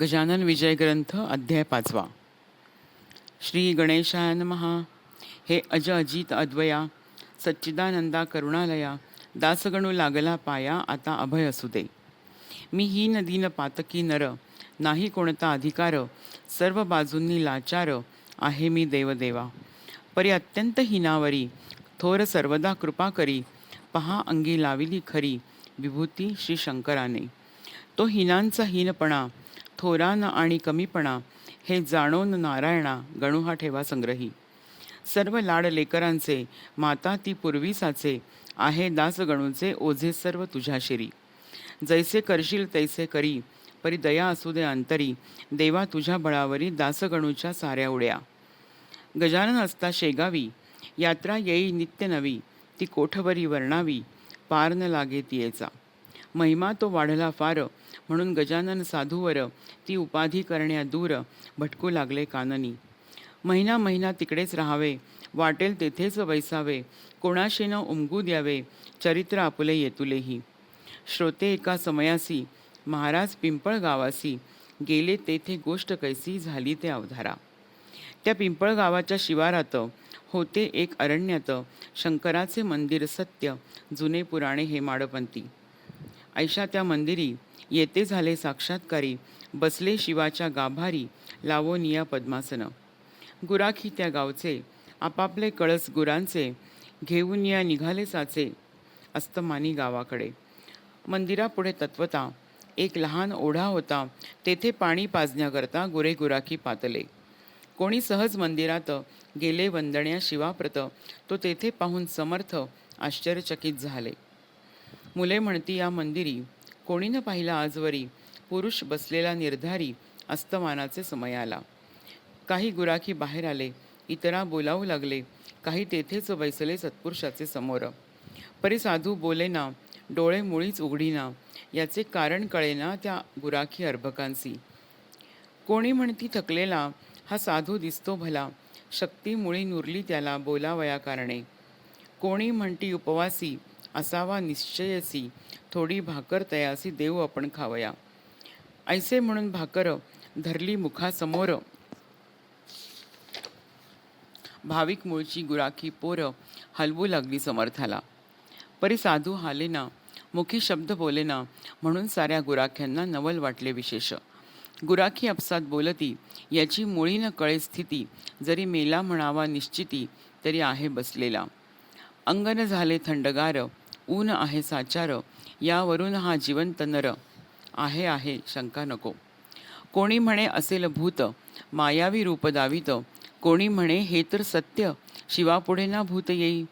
गजानन विजय ग्रंथ अध्याय पाचवा. श्री गणेशाय महा हे अज अजित अद्वया सच्चिदानंदा करुणालया दासगणू लागला पाया आता अभय असू दे. मी ही नदीन पातकी नर नाही कोणता अधिकार सर्व बाजूंनी लाचार आहे मी देवदेवा. परी अत्यंत हिनावरी थोर सर्वदा कृपा करी पहा अंगी लाविली खरी विभूती श्री शंकराने. तो हिनांचा हीनपणा थोरान आणि कमीपणा हे जाणून नारायणा गणू हा ठेवा संग्रही. सर्व लाड लेकरांचे माता ती पूर्वीसाचे आहे दास गणूचे ओझे सर्व तुझ्या शिरी. जैसे करशील तैसे करी परी दया असू दे अंतरी देवा तुझ्या बळावरी दासगणूच्या साऱ्या उड्या. गजानन असता शेगावी यात्रा येई नित्य नवी ती कोठवरी वर्णावी पार न लागे तियेचा. महिमा तो वाढला फार. म्हणून गजानन साधूवर ती उपाधी करण्या दूर भटकू लागले काननी. महिना महिना तिकडेच राहावे. वाटेल तेथेच बैसावे कोणाशी उमगू द्यावे. चरित्र आपुले येतुलेही. श्रोते एका समयासी महाराज पिंपळ गावासी. गेले तेथे गोष्ट कैसी झाली ते अवधारा. त्या पिंपळ गावाच्या शिवारात होते एक अरण्यात शंकराचे मंदिर सत्य जुने पुराणे हे माडपंती ऐशा त्या मंदिरी येते झाले साक्षात्कारी बसले शिवाच्या गाभारी लावोनिया पद्मासन. गुराखी त्या गावचे आपापले कळस गुरांचे घेऊन या निघाले साचे अस्तमानी गावाकडे. मंदिरापुढे तत्वता एक लहान ओढा होता तेथे पाणी पाजण्याकरता गुरे गुराखी पातले. कोणी सहज मंदिरात गेले वंदण्या शिवाप्रत तो तेथे पाहून समर्थ आश्चर्यचकित झाले. मुले म्हणती या मंदिरी कोणी न पाहिला आजवरी पुरुष बसलेला निर्धारी अस्तमानाचे समय आला. काही गुराखी बाहेर आले इतरा बोलावू लागले काही तेथेच बैसले सत्पुरुषाचे समोर. परी साधू बोलेना डोळे मुळीच उघडीना याचे कारण कळेना त्या गुराखी अर्भकांसी कोणी म्हणती थकलेला हा साधू दिसतो भला शक्ती मुळी नुरली त्याला बोलावया कारणे कोणी म्हणती उपवासी असावा निश्चयसी. थोडी भाकर तयासी देऊ आपण खावया. ऐसे म्हणून भाकर धरली मुखासमोर. भाविक मूळची गुराखी पोर हलवू लागली समर्थाला. परी साधू हालेना मुखी शब्द बोलेना म्हणून साऱ्या गुराख्यांना नवल वाटले विशेष. गुराखी अपसात बोलती याची मुळी न कळे स्थिती जरी मेला म्हणावा निश्चिती तरी आहे बसलेला. अंगन झाले थंडगार ऊन आहे साचार यावरून हा जिवंत नर. आहे आहे शंका नको. कोणी म्हणे असेल भूत मायावी रूप दावित. कोणी म्हणे हे तर सत्य शिवापुढे ना भूत येई.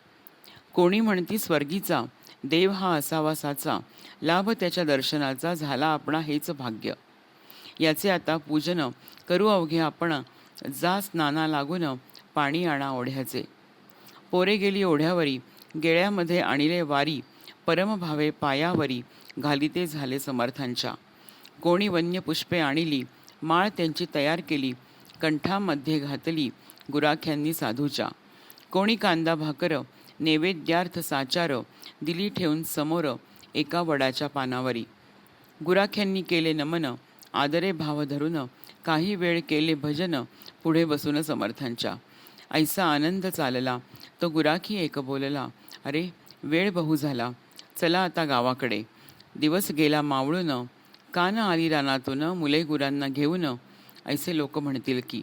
कोणी म्हणती स्वर्गीचा देव हा असावा साचा. लाभ त्याच्या दर्शनाचा झाला आपणा हेच भाग्य. याचे आता पूजन करू अवघे आपण जा स्नाना लागून पाणी आणा ओढ्याचे. पोरे गेली ओढ्यावरी गेळ्यामध्ये आणिले वारी. परमभावे पायावरी घालिते झाले समर्थांच्या. कोणी वन्य पुष्पे आणली माळ त्यांची तयार केली कंठामध्ये घातली गुराख्यांनी साधूच्या. कोणी कांदा भाकर नैवेद्यार्थ साचार दिली ठेवून समोर एका वडाच्या पानावरी. गुराख्यांनी केले नमन आदरे भाव धरून काही वेळ केले भजन पुढे बसून समर्थांच्या. ऐसा आनंद चालला तो गुराखी एक बोलला अरे वेळ बहु झाला. चला आता गावाकडे. दिवस गेला मावळून कान आली रानातून मुले गुरांना घेऊन ऐसे लोक म्हणतील की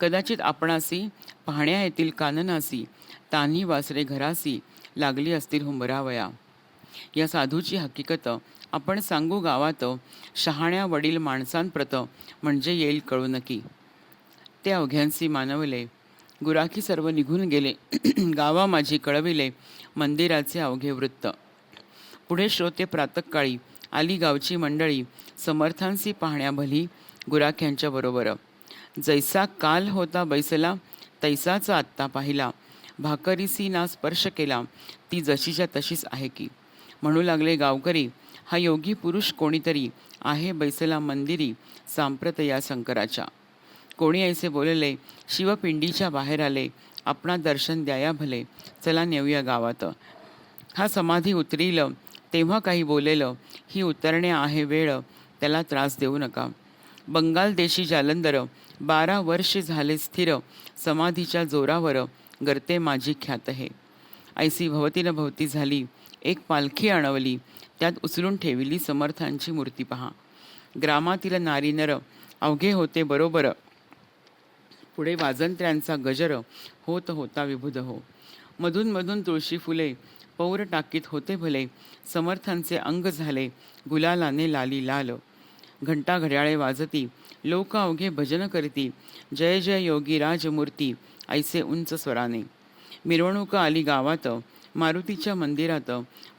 कदाचित आपणासी पाहण्या येतील काननासी तान्ही वासरे घरासी लागली असतील हुंबरावया. या साधूची हकीकत आपण सांगू गावात शहाण्या वडील माणसांप्रत म्हणजे येईल कळू नकी ते अवघ्यांसी मानवले. गुराखी सर्व निघून गेले. गावा माझी कळविले. मंदिराचे अवघे वृत्त. पुढे श्रोते प्रातकाळी आली गावची मंडळी समर्थांसी पाहण्या भली गुराख्यांच्या बरोबर. जैसा काल होता बैसला तैसाचा आत्ता पाहिला. भाकरीसी ना स्पर्श केला ती जशीच्या तशीच आहे की. म्हणू लागले गावकरी हा योगी पुरुष कोणीतरी आहे बैसला मंदिरी सांप्रत या शंकराच्या. कोणी ऐसे बोलले शिवपिंडीच्या बाहेर आले आपणा दर्शन द्याया भले चला नेऊया गावात. हा समाधी उतरील तेव्हा काही बोलेलं ही उतरणे आहे वेळ त्याला त्रास देऊ नका. बंगाल देशी जालंधर बारा वर्ष झाले स्थिर समाधीच्या जोरावर गर्ते माझी ख्यात हे ऐसी भवतीनं भवती झाली एक पालखी आणवली त्यात उचलून ठेविली समर्थांची मूर्ती पहा. ग्रामातील नारी नर अवघे होते बरोबर. पुढे वाजंत्र्यांचा गजर होत होता विभुद हो. मधून मधून तुळशी फुले पौर टाकीत होते भले समर्थांचे अंग झाले गुलालाने लाली लाल. घंटा घड्याळे वाजती लोक अवघे भजन करती जय जय योगी राजमूर्ती ऐसे उंच स्वराने. मिरवणूक आली गावात मारुतीच्या मंदिरात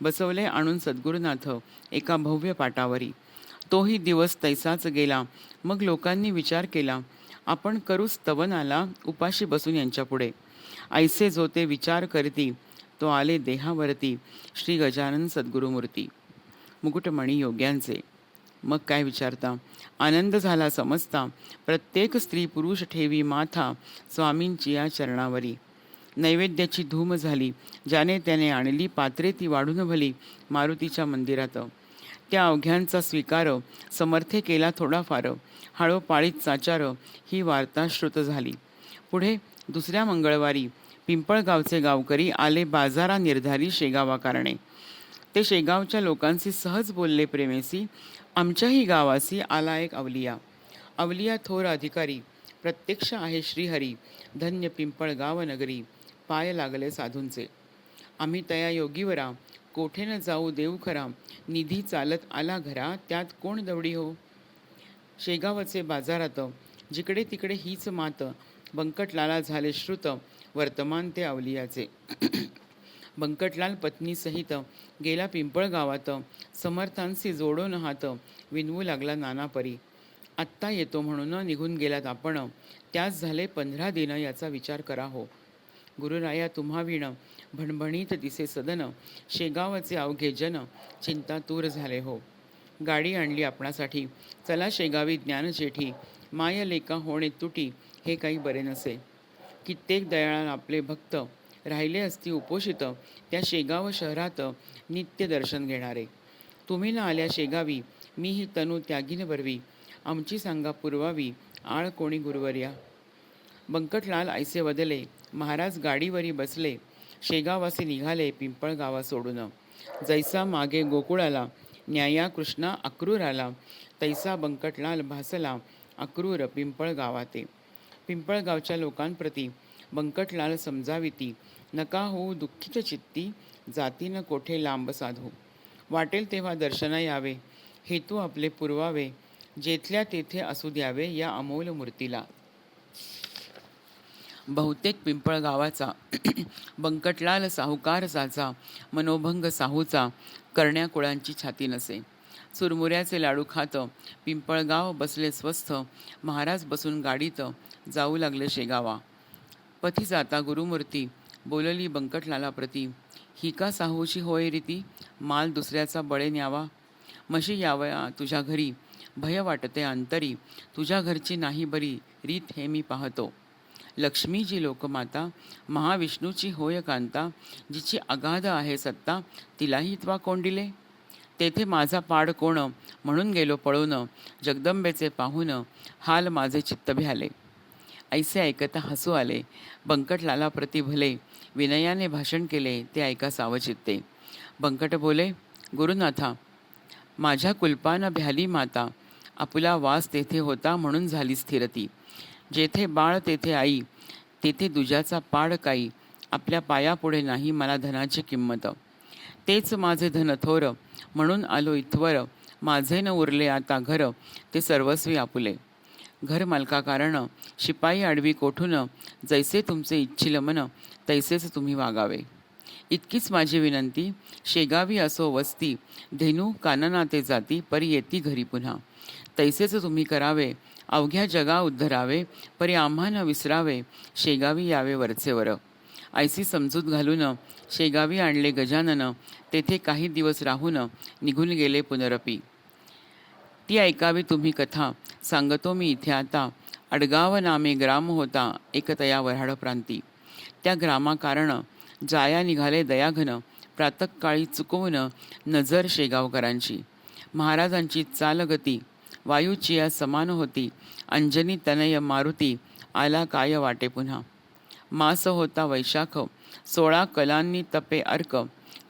बसवले आणून सद्गुरुनाथ एका भव्य पाटावरी. तोही दिवस तैसाच गेला मग लोकांनी विचार केला आपण करू स्तवनाला उपाशी बसून यांच्यापुढे. ऐसे जो ते विचार करती तो आले देहावरती श्री गजानन सद्गुरुमूर्ती. मुकुटमणी योग्यांचे. मग काय विचारता? आनंद झाला समजता. प्रत्येक स्त्री पुरुष ठेवी माथा स्वामींची या चरणावरी. नैवेद्याची धूम झाली ज्याने त्याने आणली पात्रे ती वाढून भली मारुतीच्या मंदिरात. त्या अवघ्यांचा स्वीकार समर्थे केला थोडाफार. हळोपाळीत चाचार ही वार्ता श्रुत झाली. पुढे दुसऱ्या मंगळवारी पिंपळगावचे गावकरी आले बाजारा निर्धारी शेगावा कारणे. ते शेगावच्या लोकांशी सहज बोलले प्रेमेसी आमच्याही गावासी आला एक अवलिया. अवलिया थोर अधिकारी प्रत्यक्ष आहे श्रीहरी धन्य पिंपळगाव नगरी पाय लागले साधूंचे. आम्ही तया योगीवरा कोठे न जाऊ देऊ खरा निधी चालत आला घरा त्यात कोण दवडी हो? शेगावचे बाजारात जिकडे तिकडे हीच मात बंकटलाला झाले श्रुत वर्तमान ते अवलियाचे बंकटलाल पत्नीसहित गेला पिंपळ गावात समर्थांशी जोडून हात विनवू लागला नाना परी. आत्ता येतो म्हणून निघून गेलात आपण त्यास झाले पंधरा दिन याचा विचार करा हो. गुरुराया तुम्हा विण भणभणीत दिसे सदन शेगावचे अवघे जन चिंता तूर झाले हो. गाडी आणली आपणासाठी चला शेगावी ज्ञानजेठी माय लेका होणे तुटी हे काही बरे नसे. कित्येक दयाळान आपले भक्त राहिले असती उपोषित त्या शेगाव शहरात नित्य दर्शन घेणारे. तुम्ही न आल्या शेगावी मी ही तनू त्यागीन भरवी आमची सांगा पुरवावी आळ कोणी गुरुवर्या. बंकटलाल ऐसे बदले महाराज गाडीवरी बसले शेगावासी निघाले पिंपळगावा सोडून. जैसा मागे गोकुळाला न्याया कृष्णा अक्रूर आला तैसा बंकटलाल भासला अक्रूर पिंपळगावाते. पिंपळगावच्या लोकांप्रती बंकटलाल समजाविती. नका होऊ दुःखित चित्ती जातीनं कोठे लांब साधू. वाटेल तेव्हा दर्शना यावे हेतू आपले पुरवावे जेथल्या तेथे असू द्यावे या अमोल मूर्तीला. बहुतेक पिंपळ गावाचा बंकटलाल साहूकार साचा मनोभंग साहूचा करण्या कुळांची छाती नसे. चुरमुऱ्याचे लाडू खात पिंपळगाव बसले स्वस्थ महाराज बसून गाडीत जाऊ लागले शेगावा. पथी जाता गुरुमूर्ती बोलली बंकटलाला प्रती. ही का साहूची होय रीती? माल दुसऱ्याचा बळे न्यावा. मशी यावया तुझ्या घरी. भय वाटते अंतरी. तुझ्या घरची नाही बरी रीत हे मी पाहतो. लक्ष्मीजी लोकमाता महाविष्णूची होय कांता. जिची अगाध आहे सत्ता तिलाही त्वा कोंडिले. तेथे माझा पाड कोण? म्हणून गेलो पळून. जगदंबेचे पाहून हाल माझे चित्त भ्याले. ऐसे ऐकता हसू आले. बंकटलाला प्रति भले विनयाने भाषण केले ते ऐका सावचित्ते. बंकट बोले गुरुनाथा माझ्या कुलपान भ्याली माता आपुला वास तेथे होता म्हणून झाली स्थिरती. जेथे बाळ तेथे आई तेथे दुजाचा पाड काही आपल्या पायापुढे नाही मला धनाची किंमत. तेच माझे धन थोर म्हणून आलो इथवर माझे न उरले आता घर ते सर्वस्वी आपुले. घर मालका कारण शिपाई आडवी कोठून जैसे तुमचे इच्छिल मन तैसेच तुम्ही वागावे. इतकीच माझी विनंती शेगावी असो वस्ती धेनू काननाते जाती परी येती घरी पुन्हा. तैसेच तुम्ही करावे अवघ्या जगा उद्धरावे परी आम्हा न विसरावे शेगावी यावे वरचेवर ऐसी समजूत घालून शेगावी आणले गजानन तेथे काही दिवस राहून निघून गेले पुनरपी. ती ऐकावी तुम्ही कथा. सांगतो मी इथे आता. अडगाव नामे ग्राम होता एकतया वऱ्हाड प्रांती. त्या ग्रामाकारण जाया निघाले दयाघन प्रातकाळी चुकवून नजर शेगावकरांची. महाराजांची चालगती वायूची समान होती अंजनी तनय मारुती आला काय वाटे पुन्हा. मास होता वैशाख सोळा कलांनी तपे अर्क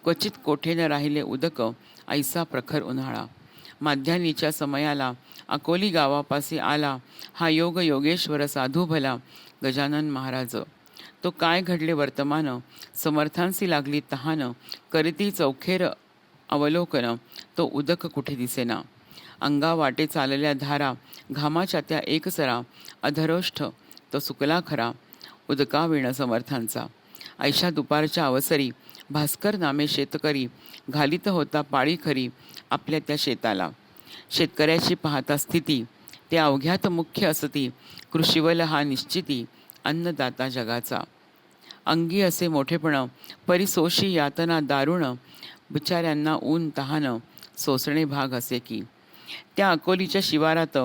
क्वचित कोठेनं राहिले उदक ऐसा प्रखर उन्हाळा. माध्यानीच्या समयाला अकोली गावापासी आला हा योग योगेश्वर साधू भला गजानन महाराज. तो काय घडले वर्तमान? समर्थांसी लागली तहान करीती चौखेर अवलोकन तो उदक कुठे दिसेना? अंगा वाटे चालल्या धारा घामाच्या त्या एकसरा अधरोष्ठ तो सुकला खरा उदका विण समर्थांचा. ऐशा दुपारच्या अवसरी भास्कर नामे शेतकरी. घालीत होता पाळी खरी आपल्या त्या शेताला. शेतकऱ्याची पाहता स्थिती ते अवघ्यात मुख्य असती कृषीवल हा निश्चिती अन्नदाता जगाचा. अंगी असे मोठेपण परिसोशी यातना दारुण बिचाऱ्यांना ऊन तहान सोसणे भाग असे की. त्या अकोलीच्या शिवारात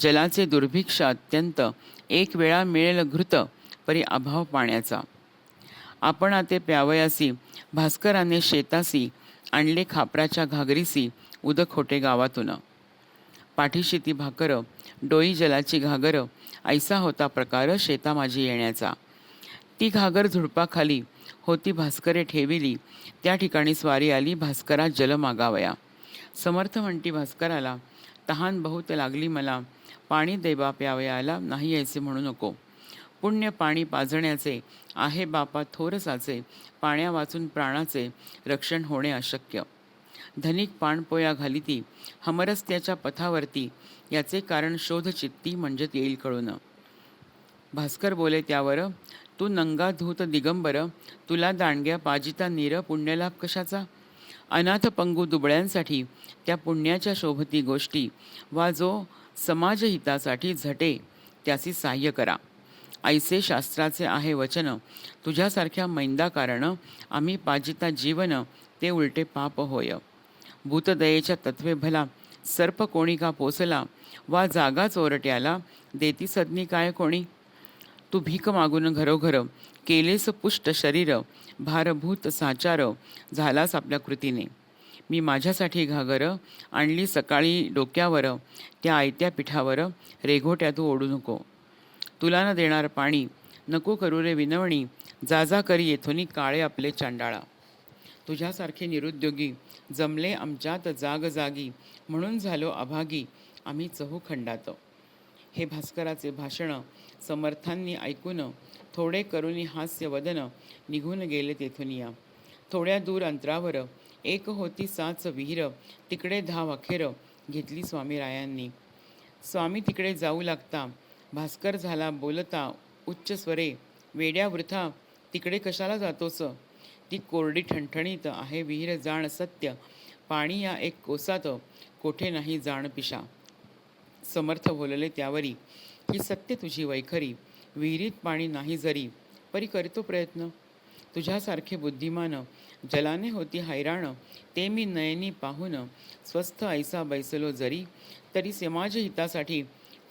जलाचे दुर्भिक्ष अत्यंत एक वेळा मिळेल घृत परी अभाव पाण्याचा. आपण ते प्यावयासी भास्कराने शेतासी आणले खापराच्या घागरीसी उदक होटे गावातून. पाठीशी ती भाकर डोई जलाची घागर ऐसा होता प्रकार शेता माझी येण्याचा. ती घागर झुडपाखाली होती भास्करे ठेविली त्या ठिकाणी स्वारी आली भास्करा जल मागावया. समर्थ म्हणती भास्कराला तहान बहुत लागली मला पाणी देबा प्यावयाला नाही यायचे म्हणू नको. पुण्य पाणी पाजण्याचे आहे बापा थोरसाचे पाण्या वाचून प्राणाचे रक्षण होणे अशक्य. धनिक पाणपोया घालिती हमरस्त्याच्या पथावरती याचे कारण शोध चित्ती म्हणजे येईल कळून. भास्कर बोले त्यावर तू नंगा धूत दिगंबर तुला दांडग्या पाजिता नीर पुण्यलाभ कशाचा? अनाथ पंगू दुबळ्यांसाठी त्या पुण्याच्या शोभती गोष्टी वा जो समाजहितासाठी झटे त्याची सहाय्य करा. ऐसे शास्त्राचे आहे वचन. तुझ्यासारख्या मैंदा कारण आम्ही पाजिता जीवन ते उलटे पाप होय. भूतदयेच्या तत्वे भला सर्प कोणी का पोचला वा जागा चोरट्याला देती सदनी काय कोणी? तू भीक मागून घरोघर केलेस पुष्ट शरीर भारभूत साचार झालास आपल्या कृतीने. मी माझ्यासाठी घागर आणली सकाळी डोक्यावर त्या आयत्या पिठावर रेघोट्या तू ओढू नको. तुला न देणार पाणी. नको करू रे विनवणी. जा जा करी येथोनी काळे आपले चांडाळा. तुझ्यासारखे निरुद्योगी जमले आमच्यात जाग जागी. म्हणून झालो अभागी. आम्ही चहूखंडात हे भास्कराचे भाषण समर्थांनी ऐकून थोडे करुणी हास्य वदन निघून गेले तेथून या. थोड्या दूर अंतरावर एक होती साच विहीर. तिकडे धाव अखेर घेतली स्वामीरायांनी. स्वामी तिकडे जाऊ लागता. भास्कर झाला बोलता उच्च स्वरे वेड्या वृथा तिकडे कशाला जातोस? ती कोरडी ठणठणीत आहे विहीर जाण सत्य पाणी या एक कोसात कोठे नाही जाण पिशा. समर्थ बोलले त्यावरी ही सत्य तुझी वैखरी विहिरीत पाणी नाही जरी परी करतो प्रयत्न. तुझ्यासारखे बुद्धिमान जलाने होती हैराण ते मी नयनी पाहून स्वस्थ ऐसा बैसलो जरी तरी समाजहितासाठी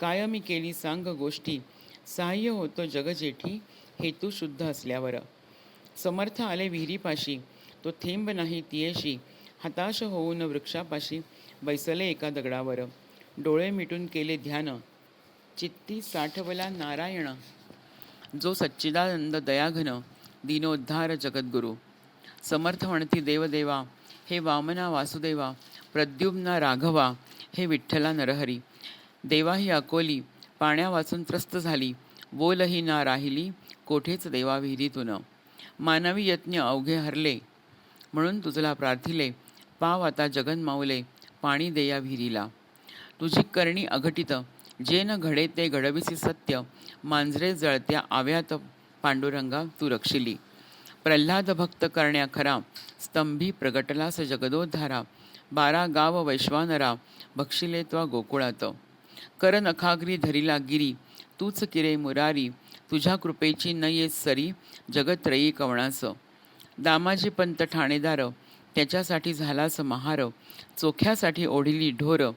कायमी केली सांग गोष्टी. सहाय्य होतो जगजेठी हेतू शुद्ध असल्यावर. समर्थ आले विहिरीपाशी तो थेंब नाही तियेशी हताश होऊन वृक्षापाशी बैसले एका दगडावर. डोळे मिटून केले ध्यान. चित्ती साठवला नारायण. जो सच्चिदानंद दयाघन दिनोद्धार जगद्गुरु. समर्थ म्हणती देवदेवा हे वामना वासुदेवा प्रद्युम्ना राघवा हे विठ्ठला नरहरी. देवा ही अकोली पाण्यावाचून त्रस्त झाली बोलही ना राहिली कोठेच देवा विहिरीतून. मानवी यत्न अवघे हरले म्हणून तुझला प्रार्थिले पाव आता जगन माऊले पाणी देया विहिरीला. तुझी करणी अघटित जे न घडे ते घडविसी सत्य मांजरे जळत्या आव्यात पांडुरंगा तू रक्षिली. प्रल्हाद भक्त करण्या खरा स्तंभी प्रगटलास जगदोद्धारा बारा गाव वैश्वानरा भक्षिले त्वा गोकुळात. कर नखाग्री धरिला गिरी तूच किरे मुरारी तुझ्या कृपेची न येत सरी जगत्रयी कवणास. दामाजी पंत ठाणेदार त्याच्यासाठी झालास महार चोख्यासाठी ओढिली ढोर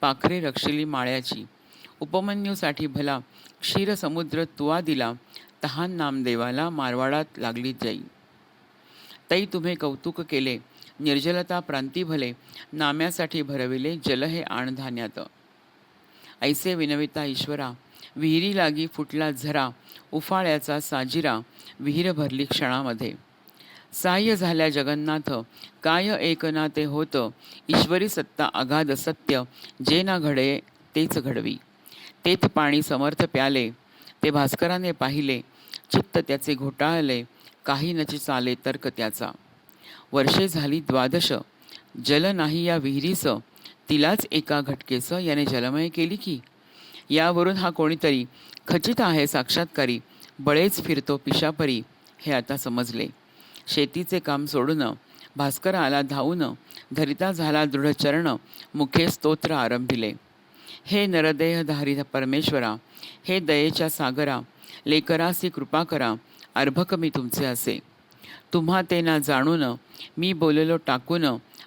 पाखरे रक्षिली माळ्याची. उपमन्यूसाठी भला क्षीरसमुद्र तुवा दिला तहान नामदेवाला मारवाडात लागली जाई तई तुम्हे कौतुक केले निर्जलता प्रांती भले नाम्यासाठी भरविले जल हे आणधान्यात ऐसे विनविता ईश्वरा विहिरी लागी फुटला झरा उफाळ्याचा साजिरा विहीर भरली क्षणामध्ये. साह्य झाल्या जगन्नाथ काय एकना ते होत? ईश्वरी सत्ता अगाध सत्य जे ना घडे तेच घडवी. तेथ पाणी समर्थ प्याले ते भास्कराने पाहिले चित्त त्याचे घोटाळले काही नची चाले तर्क त्याचा. वर्षे झाली द्वादश जल नाही या विहिरीचं तिलाच एका घटकेस याने जलमय केली की यावरून हा कोणीतरी खचित आहे साक्षात्कारी बळेच फिरतो पिशापरी हे आता समजले. शेतीचे काम सोडून भास्कर आला धावून धरिता झाला दृढचरण मुखे स्तोत्र आरंभिले. हे नरदेहधारी परमेश्वरा हे दयेच्या सागरा लेकरासी कृपा करा अर्भक मी तुमचे असे. तुम्हा ते ना जाणून मी बोललो टाकून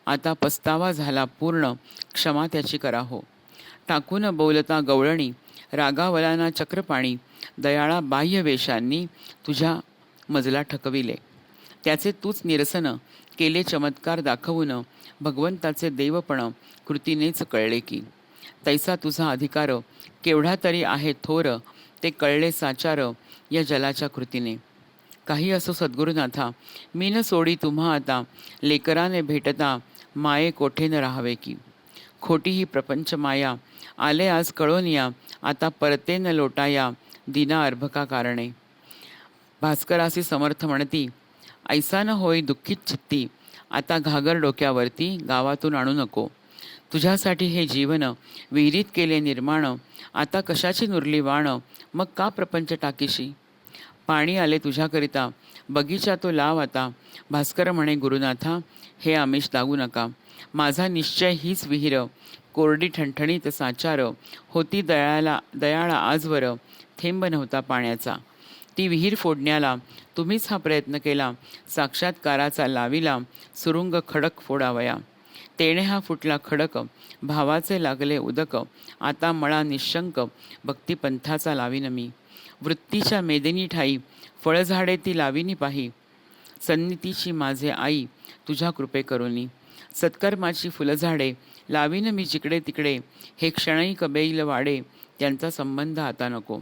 आता पस्तावा झाला पूर्ण क्षमा त्याची करा हो. टाकून बोलता गवळणी रागावलाना चक्रपाणी दयाळा बाह्य वेशांनी तुझ्या मजला ठकविले. त्याचे तूच निरसन केले चमत्कार दाखवून भगवंताचे देवपण कृतीनेच कळले की. तैसा तुझा अधिकार केवढा तरी आहे थोर ते कळले साचार या जलाच्या कृतीने. काही असो सद्गुरुनाथा मी न सोडी तुम्हा आता लेकराने भेटता माये कोठेन राहावे की? खोटी ही प्रपंच माया. आले आज कळून या आता परते न लोटाया दिना अर्भका कारणे. भास्करासी समर्थ म्हणती ऐसा न होई दुःखित चित्ती आता घागर डोक्यावरती गावातून आणू नको. तुझ्यासाठी हे जीवन विहिरीत केले निर्माण आता कशाची नुरली वाण मग का प्रपंच टाकीशी? पाणी आले तुझ्याकरिता बगीचा तो लाव आता. भास्कर म्हणे गुरुनाथा हे आमिष दागू नका. माझा निश्चय हीच विहीर. कोरडी ठणठणीत साचार. होती दयाला दयाळा आजवर. थेंब नव्हता पाण्याचा. ती विहीर फोडण्याला. तुम्हीच हा प्रयत्न केला. साक्षात्काराचा लाविला. सुरुंग खडक फोडावया. तेणे हा फुटला खडक. भावाचे लागले उदक. आता मळा निशंक. भक्तिपंथाचा लावीन मी. वृत्तीच्या मेदिनी ठाई फळझाडे ती लाविनी पाही. सन्नितीची माझे आई तुझ्या कृपे करुनी सत्कर्माची फुलझाडे लावीन मी जिकडे तिकडे. हे क्षणही कबेईल वाडे त्यांचा संबंध आता नको.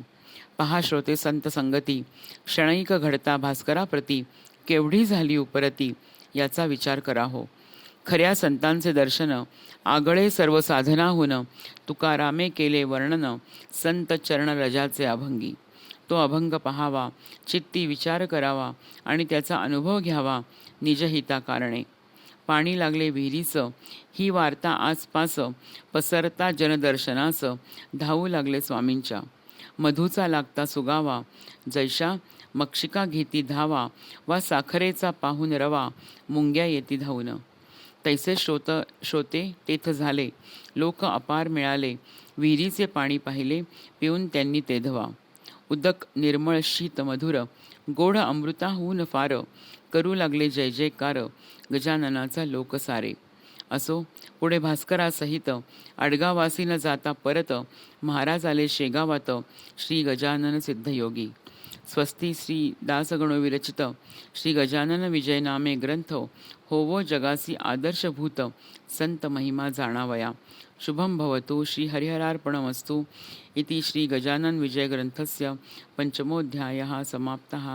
पहा श्रोते संत संगती क्षणैक घडता भास्कराप्रती. केवढी झाली उपरती याचा विचार करा हो. खऱ्या संतांचे दर्शन आगळे सर्व साधनाहून तुकारामे केले वर्णन संत चरण रजाचे अभंगी. तो अभंग पहावा चित्ती विचार करावा आणि त्याचा अनुभव घ्यावा निजहिता कारणे पाणी लागले विहिरीचं ही वार्ता आसपास पसरता जनदर्शनाचं धावू लागले स्वामींच्या. मधूचा लागता सुगावा जैशा मक्षिका घेती धावा वा साखरेचा पाहून रवा मुंग्या येती धावून. तैसे श्रोत श्रोते तेथ झाले लोक अपार मिळाले विहिरीचे पाणी पाहिले पिऊन त्यांनी ते धवा. उदक निर्मळ शीत मधुर गोड अमृताहून फार करू लागले जय जयकार गजाननाचा लोक सारे. असो पुढे भास्करासहित आडगावासीनं न जाता परत महाराज आले शेगावात श्री गजानन सिद्धयोगी. स्वस्ती श्री दासगणो विरचित श्री गजानन विजयनामे ग्रंथ होवो जगासी आदर्शभूत संत महिमा जाणावया. शुभं भवतु श्रीहरिहरार्पणमस्तु इति श्रीगजाननविजयग्रन्थस्य पञ्चमोऽध्यायः समाप्तः।